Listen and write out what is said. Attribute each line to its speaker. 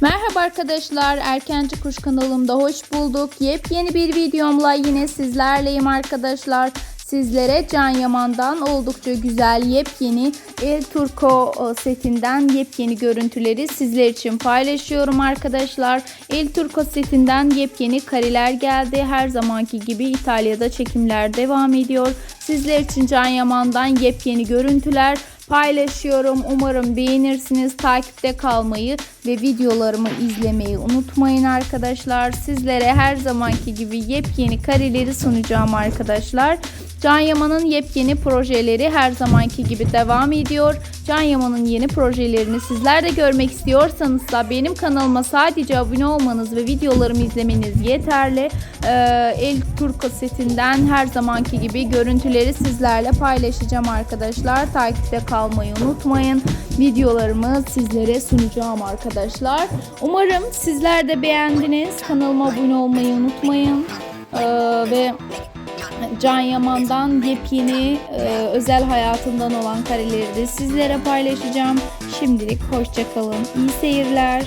Speaker 1: Merhaba arkadaşlar, Erkenci Kuş kanalımda hoş bulduk. Yepyeni bir videomla yine sizlerleyim arkadaşlar. Sizlere Can Yaman'dan oldukça güzel yepyeni El Turco e, setinden yepyeni görüntüleri sizler için paylaşıyorum arkadaşlar. El Turco setinden yepyeni kareler geldi. Her zamanki gibi İtalya'da çekimler devam ediyor. Sizler için Can Yaman'dan yepyeni görüntüler paylaşıyorum. Umarım beğenirsiniz. Takipte kalmayı ve videolarımı izlemeyi unutmayın arkadaşlar. Sizlere her zamanki gibi yepyeni kareleri sunacağım arkadaşlar. Can Yaman'ın yepyeni projeleri her zamanki gibi devam ediyor. Can Yaman'ın yeni projelerini sizler de görmek istiyorsanız da benim kanalıma sadece abone olmanız ve videolarımı izlemeniz yeterli. Ee, El Turco setinden her zamanki gibi görüntüleri sizlerle paylaşacağım arkadaşlar. Takipte kalmayı unutmayın. Videolarımı sizlere sunacağım arkadaşlar. Umarım sizler de beğendiniz. Kanalıma abone olmayı unutmayın. Ee, ve Can Yaman'dan yepyeni e, özel hayatından olan kareleri de sizlere paylaşacağım. Şimdilik hoşçakalın. İyi seyirler.